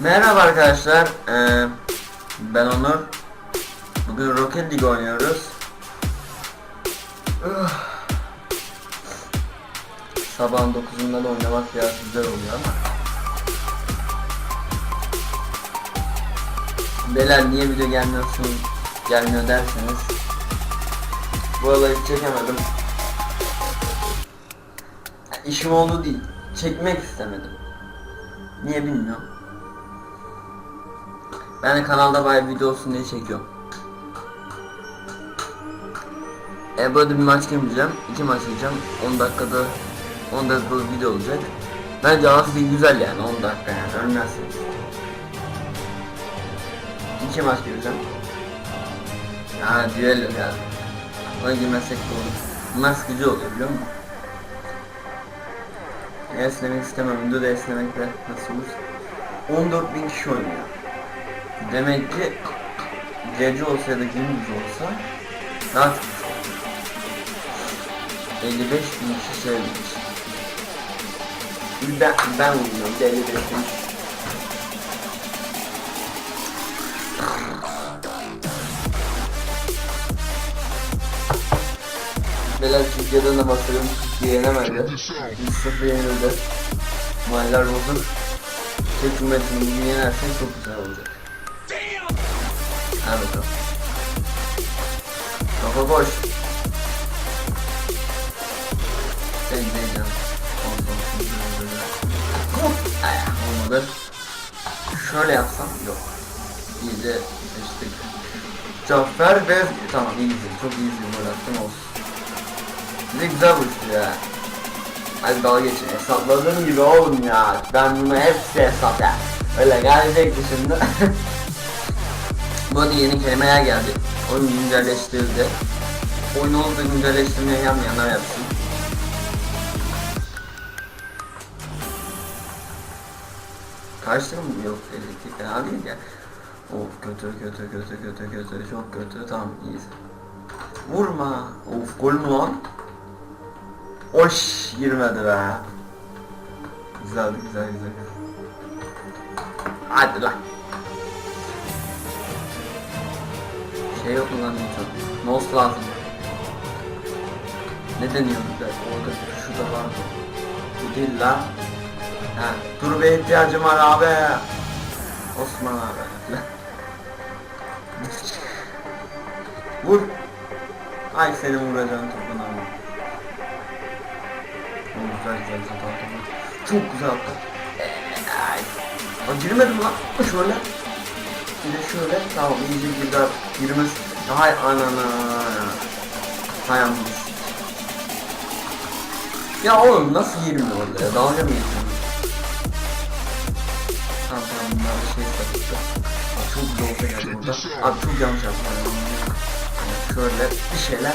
Merhaba arkadaşlar. Ee, ben Onur. Bugün Rocket League oynuyoruz. Sabahın 9'unda da oynamak biraz güzel oluyor ama. Beyler niye video gelmiyorsun, gelmiyor derseniz. Bu olayı çekemedim. İşim oldu değil. Çekmek istemedim. Niye bilmiyorum. Ben de kanalda bayağı video olsun diye çekiyorum. E böyle bir maç girmeyeceğim. İki maç gireceğim. 10 dakikada 10 dakikalık video olacak. Bence değil güzel yani 10 dakika yani ölmezsiniz. İki maç gireceğim. Ha düello yani. Ona girmezsek de olur. Bunlar sıkıcı oluyor biliyor musun? Esnemek istemem. Videoda esnemekle nasıl olur? 14 bin kişi oynuyor. Demek ki gece olsa ya da gündüz olsa daha çok kişi olur. 55 bin kişi sevmiş. Ben, ben uyuyorum. 55 bin kişi. Beyler Türkiye'den de bakıyorum. Türkiye yenemedi. 3-0 yenildi. Mahaller bozuk. Türk Cumhuriyeti'ni bugün yenersek çok güzel olacak. Hadi bakalım. Kafa boş. Sen diyeceğim. Ay, olmadı. Şöyle yapsam yok. İyice seçtik. Cafer ve tamam iyi izledim. Çok iyi gol attım olsun. De güzel vuruştu ya. Hadi dalga geçin. Hesapladığım gibi oğlum ya. Ben bunu hepsi hesap ya. Öyle gelecekti şimdi. Bu arada yeni kelimeler geldi. Oyun güncelleştirildi. Oyun oldu güncelleştirmeye yanmayanlar yapsın. Kaçtı mı? Yok elektrik fena değil ya. Of kötü kötü kötü kötü kötü çok kötü tamam iyiyiz. Vurma. Of gol mü lan? Oş girmedi be. Güzeldi güzel güzel. Hadi lan. Şey yok mu lan Newton? Mouse lazım. Ne deniyor dakika orada şu da var. Bu değil lan. Ha, turbe ihtiyacım var abi. Osman abi. Vur. Ay seni vuracağım ama. Oo, güzel güzel güzel. Çok güzel. Ay. Aa, girmedim lan. Şöyle. De şöyle. Tamam iyice güzel. Girmez. Hay anana. Hay. Ya oğlum nasıl girmiyor orada ya? Dalga mı geçiyorsun? Tamam tamam bunlar bir şey sapıttı. Abi çok olsa geldi burada. Abi çok yanlış yaptım. Yani şöyle bir şeyler.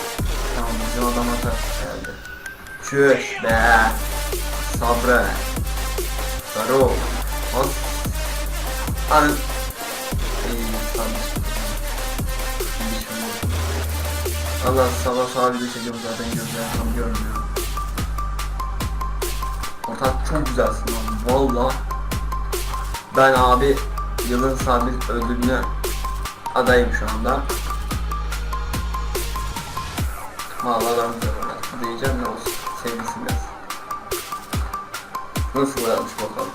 Tamam bizim adam atar herhalde. Çüş be. Sabrı. Sarı ol. Abi. Allah sabah sabah bir çekiyorum zaten gözler tam görmüyor. Ortak çok güzelsin abi. Valla. Ben abi yılın sabit ödülüne adayım şu anda. Oynadım. Diyeceğim ne olsun. Sevgisi biraz. Nasıl oynamış bakalım.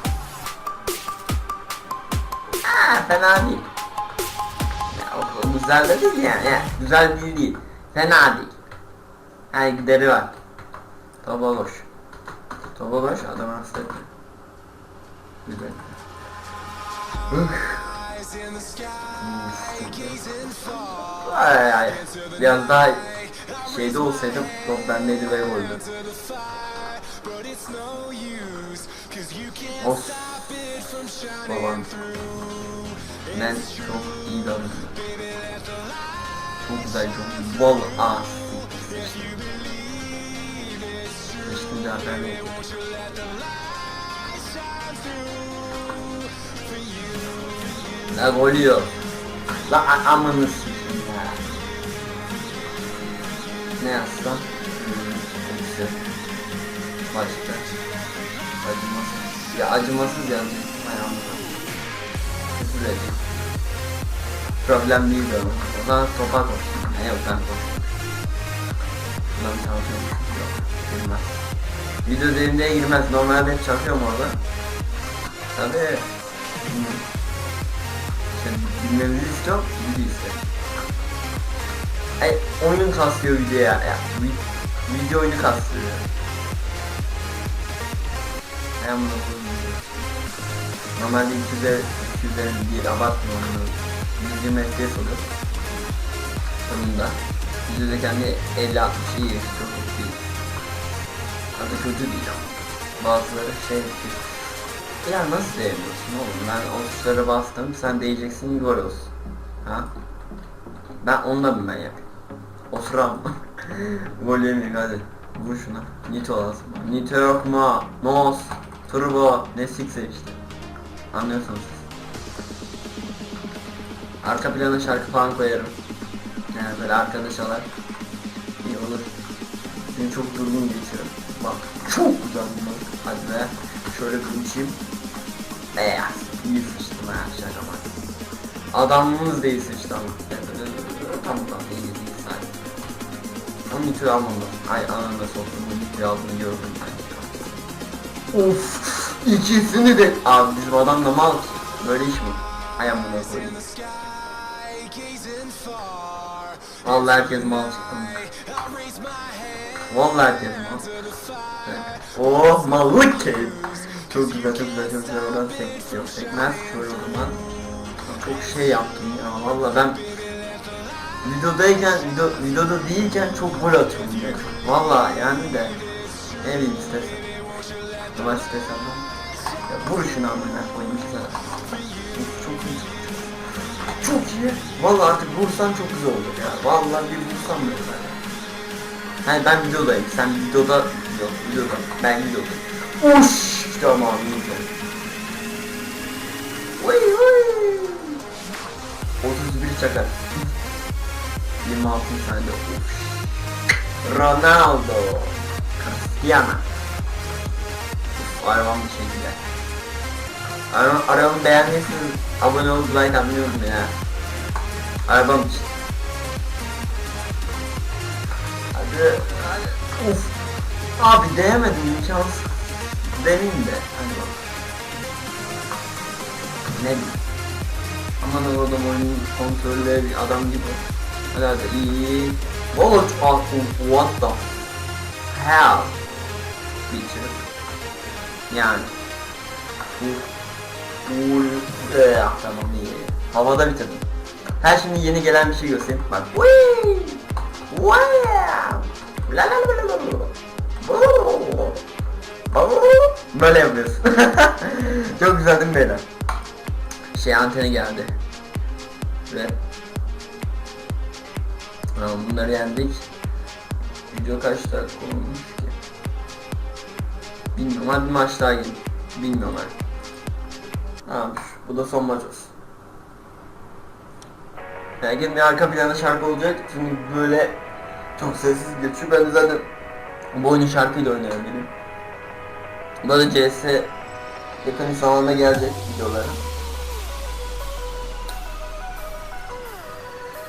Aa, fena değil. Güzel de değil yani. yani. Güzel değil değil. Fena değil. Ha gideri var. Topa boş. Topa boş adam hasta. Güzel. Ay ay. Biraz daha şeyde olsaydım top bendeydi ve goldü. Of. Babam. Ben çok iyi davranıyorum. Çok güzel çok bol a. Seçtim zaten. La gol yiyor. La amanı. Ne yazsam? Hmm. Başka. Acımasız. Ya acımasız. Hay Allah. rahatsız edecek. Problem değil diyorum. O zaman topa koş. Ne yok ben koş. Şuradan çalışıyorum. Yok. Girmez. Video derinliğe girmez. Normalde hep çakıyorum orada. Tabi. İşte bilmemizi istiyorum. Video istedim. Ay, oyun kasıyor video ya. ya vi- video oyunu kasıyor. Ben bunu. Normalde 200'e 200'e değil abartmıyorum. 120 FPS olur. Sonunda. Videoda kendi 50-60 iyi çok kötü değil. Hatta kötü değil ama. Bazıları şey ya nasıl değmiyorsun oğlum ben o tuşlara bastım sen değeceksin gol olsun. Ha? Ben onunla mı ben yapayım? Osuram. Gol yemeyeyim hadi. Vur şuna. Nito lazım. Nito yok mu? Nos. Turbo. Ne sikse işte. Anlıyorsunuz siz. Arka plana şarkı falan koyarım. Yani böyle arkada çalar. İyi olur. Seni çok durgun geçirim. Bak çok güzel bunlar. Hadi be. Şöyle kılıçayım. Beyaz. İyi sıçtım ha şaka bak. Adamımız değil sıçtı ama. Tamam tamam iyi iyi sadece. Onun almam lazım. Ay anında soktum. Bu nitro aldığını gördüm. Of. İkisini de. Abi bizim adam da mal. Böyle iş mi? Ay amına koyayım. Vallahi herkes mal çıktı. Vallahi herkes mal. Oh mallık keyif. Çok güzel çok güzel çok güzel oradan sek yok sekmez zaman. Çok şey yaptım ya valla ben videodayken video, videoda değilken çok gol atıyorum ya. Valla yani de ne bileyim istesem. Ama istesem ben. Ya vur şunu amına koyayım. Çok iyi. Valla artık vursan çok güzel olur ya. Valla bir vursam böyle ben. Hayır ben videodayım. Sen videoda yok videoda. Ben videodayım. Uş tamam iyi. Uy uy. 31 çakar. 26 saniyede uş. Ronaldo. Cristiano. Arabam bir şekilde. Arabam, arabamı beğendiyseniz abone olup like atmayı unutmayın ya. Arabam için. Hadi, hadi. Uf. Abi değemedim imkansız. Deneyim de. Hadi bak. Ne bileyim. Aman oğlum oyunun kontrolü bir adam gibi. Hadi hadi iyi. What what the hell? Feature. Yani. Bu. Bu. Eee tamam iyi. Havada bitirdim. Her şimdi yeni gelen bir şey göstereyim. Bak. Whee! Wow! La la la la la. Böyle yapıyorsun. Çok güzel değil mi beyler? Şey anteni geldi. Ve bunları yendik. Video kaç dakika olmuş ki? Bilmiyorum hadi bir maç daha gelin. Bilmiyorum hadi. Tamam bu da son maç olsun. Belki bir arka planda şarkı olacak çünkü böyle çok sessiz geçiyor. Ben de zaten bu oyunu şarkıyla benim. Bu da CS yakın zamanda gelecek videoları.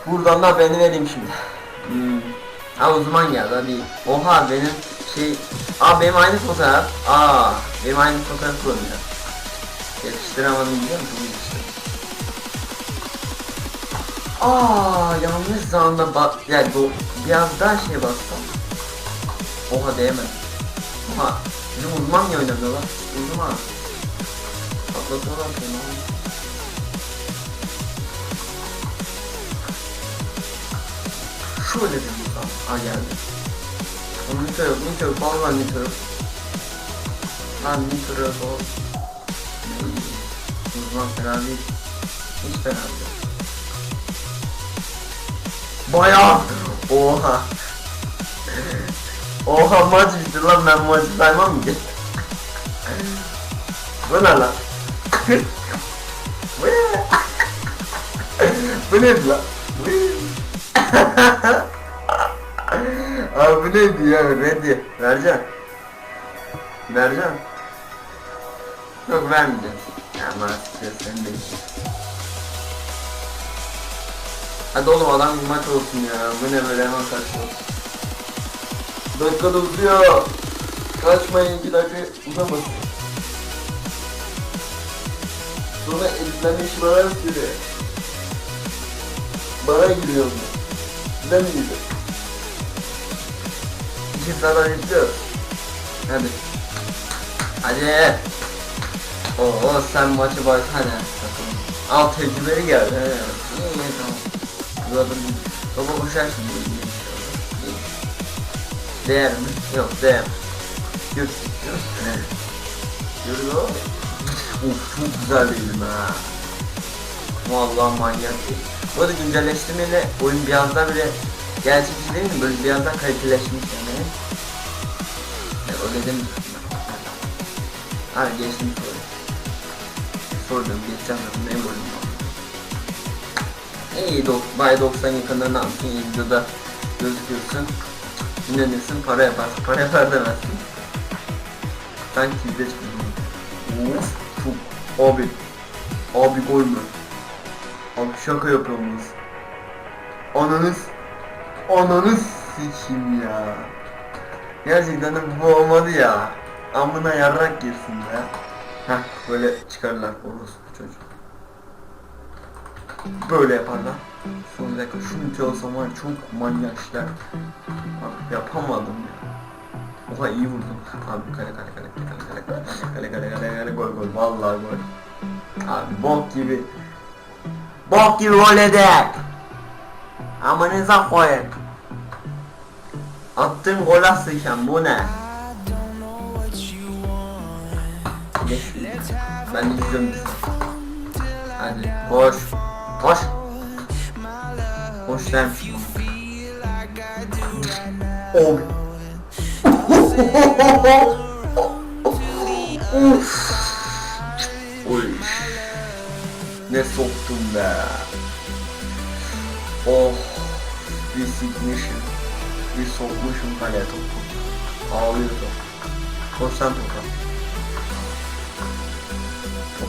Buradan da beni vereyim şimdi. Hmm. Ha o zaman geldi hadi. Oha benim şey... Aa benim aynı fotoğraf. Aa benim aynı fotoğraf kullanıyor. Yakıştıramadım biliyor musun? Aa yanlış zamanda bak yani bu biraz daha şey bassam. Oha değmedi. Oha bizim uzman niye oynamıyor lan? Uzman. Patlatıyorlar seni. Şöyle bir uzman. Aa geldi. Nitro yok, nitro yok, vallahi nitro yok. Lan nitro yok o. Uzman fena değil. Hiç fena değil. Bayağı. Oha. Oha maç bitti lan ben maçı saymam ki. Bu ne lan? Bu ne? Bu ne lan? Bu ne? Abi bu neydi ya? Neydi? Vereceğim. Vereceğim. Yok vermeyeceğim. Maalesef sen de. Hadi oğlum adam bir maç olsun ya. Bu ne böyle hemen kaçıyor. Dakika da uzuyor. Kaçmayın 2 dakika uzamasın. Sonra editlenmiş bana süre. Bana giriyor mu? Size mi giriyor? İki saat editliyor. Hadi. Hadi. Oo sen maçı baş hadi bakalım. Al tecrübeli geldi. He. İyi iyi tamam. Bir baba koşar şimdi. Değer mi? Yok değer. Yürü. Yürü. Yürü o. Çok güzel değilim ha. Vallahi manyak değil. Bu arada güncelleştirmeyle oyun biraz daha böyle gerçekçi değil mi? Böyle biraz daha kaliteleşmiş yani. yani öyle demiş. Ha geçtim geçeceğim zaten benim oyunum var. İyi Bay 90 yakında ne yapsın iyi videoda gözükürsün. Dinlenirsin para yaparsın. Para yapar demezsin. Ben kilde çıkıyorum. Of çok abi. Abi gol mü? Abi şaka yapıyorsunuz. Ananız. Ananız sikim ya. Gerçekten bu olmadı ya. Amına yarrak girsin be. Heh böyle çıkarlar orospu çocuk. Böyle yaparlar. Son bir dakika şu müthiş olsam var çok manyak işler. Yapamadım ya. Oha iyi vurdum. Abi kale kale kale kale kale kale kale kale kale kale gol gol vallahi gol. Abi bok gibi. Bok gibi gol eder. Amanıza koyun. Attığım gol sıçan bu ne? Geç. Ben de izliyorum bizi. Hadi koş. Koş. Koş lan. Oh. Uf. Oy. Ne soktum be. Oh. Bir sikmişim. Bir sokmuşum kaleye topu. Ağlıyor top. Koş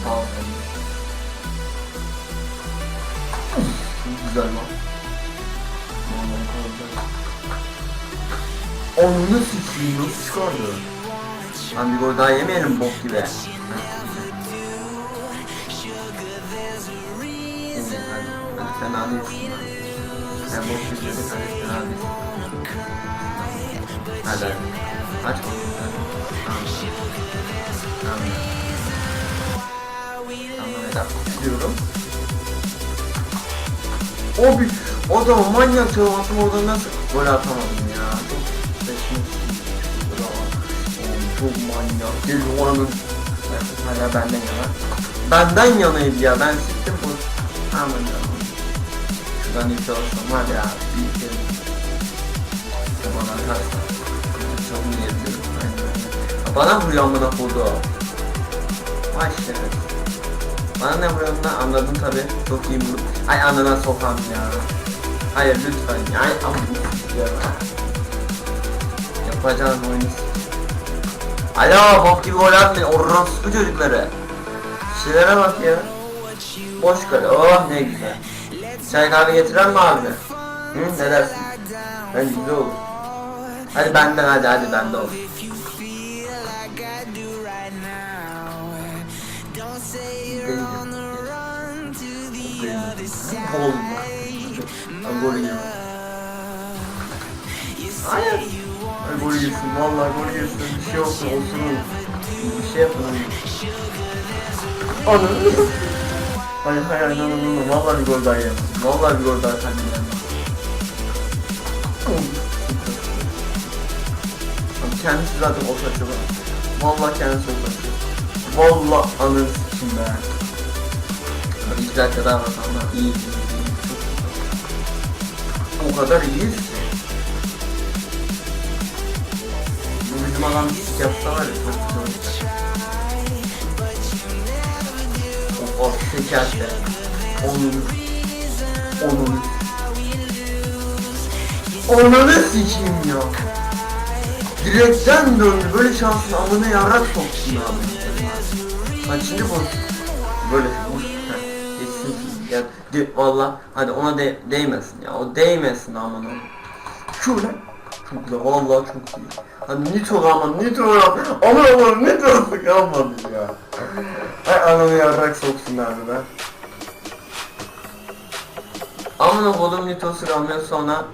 Kalkın. Güzel lan. Onlu sikiyim hiç skordu. Lan bir gol daha yemeyelim bok gibi. Fena değilsin lan. Sen bok gibi dedin hani fena değilsin. Hadi hadi. Kaç bok gibi? Tamam. Tamam. Tamam hadi başlıyorum. Abi adam manyak çalmasın orada nasıl gol atamadım ya. Çok. Oğlum çok manyak. Gel oranın. Hala benden yana. Benden yanaydı ya ben siktim bu. Aman canım. Şuradan iyi çalışsam var ya. Bir kere. Bana atarsan. Çok iyi. Bana vuruyor amına kodu. Vay şerefsiz. Bana ne vuruyorsun lan anladın tabi. Çok iyi vurdum. Ay anana sokam ya. Hayır lütfen ya. Ay ya. Yapacağın oyunu Alo bok gibi gol atmayın. Orospu çocukları. Şeylere bak ya. Boş kale. Oh ne güzel. Çay kahve getiren mi abi? Hı ne dersin? Ben güzel olur. Hadi benden hadi hadi bende yedim. Hayır. Ay gol yesin. Vallahi gol yesin. Bir şey olsun olsun. Bir şey yapın. Anı. Hayır hayır hayır. Vallahi bir gol daha yedim. Vallahi bir gol daha kendim yedim. Kendisi zaten o saçı var. Vallahi kendisi o saçı. Vallahi sikim be. İki dakika daha ama iyi. iyi, o kadar iyiyiz ki. Bu bizim adam bir sik yapsa var ya çok güzel olacak. Of of tekerse. Onun. Onun. Onanı sikeyim ya. Direkten döndü. Böyle şansın amına yarak soktun abi. Kaçıncı boş? Böyle boş. Valla hadi ona de, değmesin ya o değmesin aman o. Şöyle çok güzel valla çok iyi. Hadi nitro aman nitro ya aman aman nitro kalmadı ya. Ay ananı yarrak soksunlar bir be. Aman oğlum nitrosu kalmıyor sonra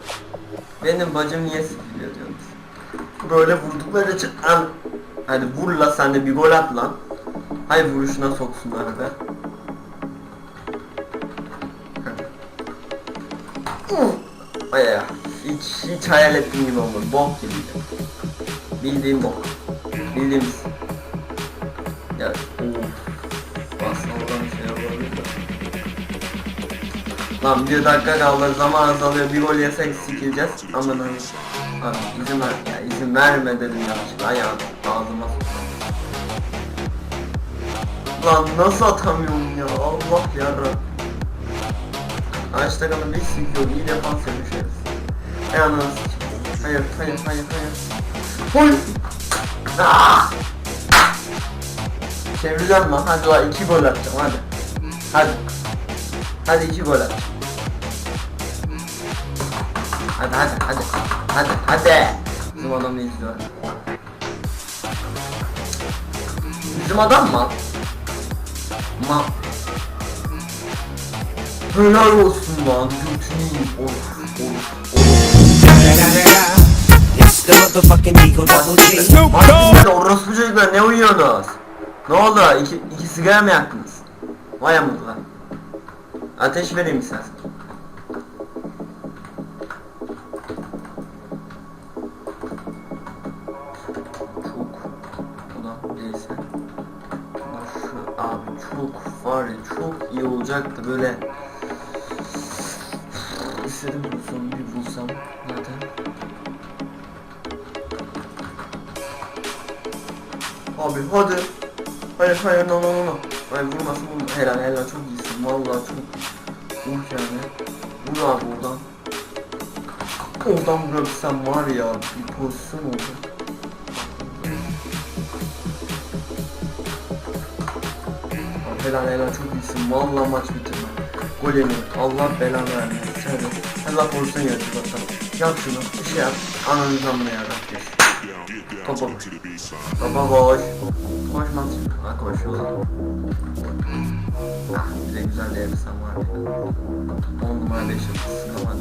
benim bacım niye sikiliyor diyorsunuz. Böyle vurdukları için an Hadi vur la sen de bir gol at lan. Hay vuruşuna soksunlar be. Ay ya. Hiç, hiç hayal ettiğim gibi olmadı. Bok gibi. Bildiğim bok. Bildiğimiz. Ya. Aslında şey. Lan bir dakika kaldı zaman azalıyor bir gol yesek sikileceğiz aman Abi izin ver ya izin verme dedim yanlışlıkla ayağım ağzıma. Lan nasıl atamıyorum ya Allah yarra Ağaçta kalan bir sikiyor iyi defans yapışırız Ey. Hayır hayır hayır hayır. Hayır Ah! Çevireceğim lan. Hadi lan iki gol atacağım hadi. Hadi. Hadi iki gol at. Hadi hadi hadi. Hadi hadi. Bizim adamı izliyor? Bizim adam mı? Ma Helal olsun lan götünü orospu çocuklar ne uyuyorsunuz? Ne oldu? İki, iki sigara mı yaktınız? Vay amıklar. Ateş vereyim istersen. Çok var çok iyi olacaktı böyle. Abi hadi. Hayır hayır no no no. Hayır vurmasın vurma. Helal helal çok iyisin. Vallahi çok. Vur yani. Vur abi oradan. Oradan vurabilsem var ya bir pozisyon. Abi helal helal çok iyisin. Vallahi maç bitirme. Gol yemin. Allah belanı vermesin. Hadi. Hadi pozisyon yaratır bakalım. Yap şunu. Bir şey yap. Ananı zamına yarat. Topa koş. Topa koş. Koşmaz. Ha koşuyor. Ah bir güzel değersem var ya. 10 numara 5 yıldızsın ama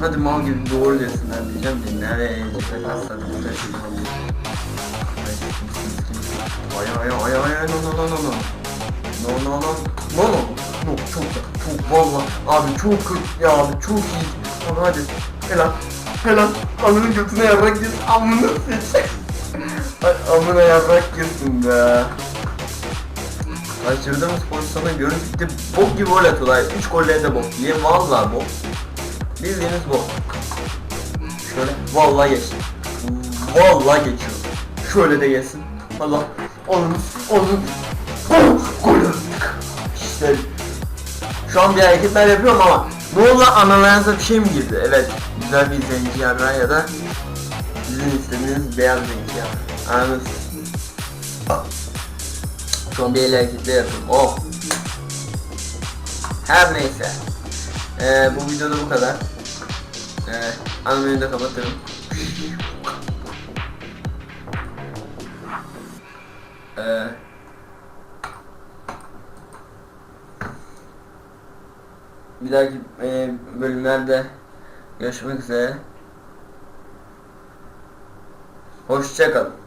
hadi mal gibi doğru desinler diyeceğim de nereye yiyecekler hasta bir şey yapalım. Ay ay ay ay ay no no no no no. No no no no no çok da çok valla abi çok ya abi çok iyi abi hadi helal helal anının götüne yarrak girsin. Amına amına yarrak girsin be. Kaçırdığımız pozisyonu görüp gitti bok gibi gol atıyorlar 3 golle de bok. Diye valla bok. Bildiğiniz bok. Şöyle vallahi geçti Vallahi geçiyor. Şöyle de yesin. Allah onun onun. Gol attık. İşte şu an bir hareketler yapıyorum ama oldu analarınıza bir şey mi girdi? Evet güzel bir zenci yarrağı ya da sizin istediğiniz beyaz zenci yarrağı Anladınız bir el hareketler yapıyorum oh! Her neyse. Ee, Bu videoda bu kadar. Ee, Ana menüyü de kapatırım. Ee, bir dahaki e, bölümlerde görüşmek üzere. Hoşçakalın.